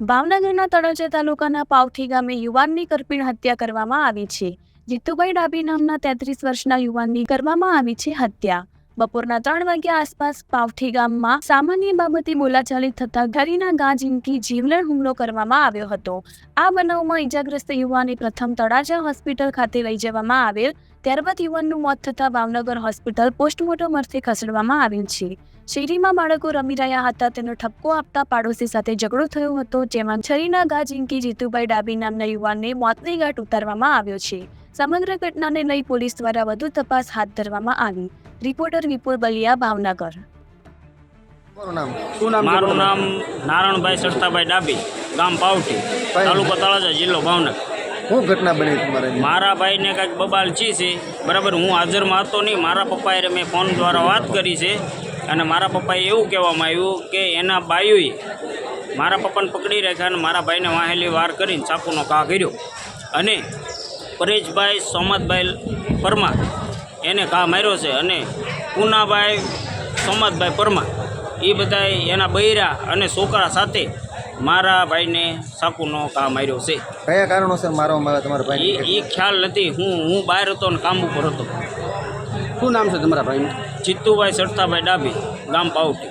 ભાવનગરના તળોજા તાલુકાના પાવઠી ગામે યુવાનની કરપીણ હત્યા કરવામાં આવી છે. જીતુભાઈ ડાબી નામના તેત્રીસ વર્ષના યુવાનની કરવામાં આવી છે હત્યા. બપોરના ત્રણ વાગ્યા આસપાસ પાવઠી ગામમાં સામાન્ય બાબતે બોલાચાલી થતા ઘરીના ગા ઝીંકી જીવલેણ હુમલો કરવામાં આવ્યો હતો. આ બનાવમાં ઈજાગ્રસ્ત યુવાને પ્રથમ તળાજા હોસ્પિટલ ખાતે લઈ જવામાં આવેલ. ત્યારબાદ યુવાનનું મોત થતાં ભાવનગર હોસ્પિટલ પોસ્ટમોર્ટમ અર્થે ખસેડવામાં આવ્યું છે. શેરીમાં બાળકો રમી રહ્યા હતા. તેનો ઠપકો આપતા પાડોશી સાથે ઝઘડો થયો હતો જેમાં છરીના ગા ઝીંકી જીતુભાઈ ડાબી નામના યુવાનને મોતની ઘાટ ઉતારવામાં આવ્યો છે. સમગ્ર ઘટનાને લઈ પોલીસ દ્વારા વધુ તપાસ હાથ ધરવામાં આવી. રિપોર્ટર વિપુલ બલિયા ભાવનગર. મારું નામ? નારણભાઈ સરતાભાઈ ડાબી ગામ પાવટી તાલુકો તળાજા જિલ્લો ભાવનગર. શું ઘટના બની તમારે મારા ભાઈને કાંઈક બબાલ છી છે. બરાબર હું હાજરમાં હતો નહીં. મારા પપ્પાએ મેં ફોન દ્વારા વાત કરી છે. અને મારા પપ્પાએ એવું કહેવામાં આવ્યું કે એના બાયુએ મારા પપ્પાને પકડી રાખ્યા અને મારા ભાઈને વાહેલી વાર કરીને ચાકુનો ઘા કર્યો. અને પરેશભાઈ સોમતભાઈ પરમાર એને ઘા માર્યો છે અને પૂનાભાઈ સોમતભાઈ પરમાર એ બધા એના બૈરા અને છોકરા સાથે મારા ભાઈને સાકુનો કામ માર્યો છે. કયા કારણોસર મારવામાં આવે તમારા ભાઈ એ ખ્યાલ નથી. હું હું બહાર હતો ને કામ ઉપર હતો. શું નામ છે તમારા ભાઈનું? ચિત્તુભાઈ સરતાભાઈ ડાભી ગામ પાવટી.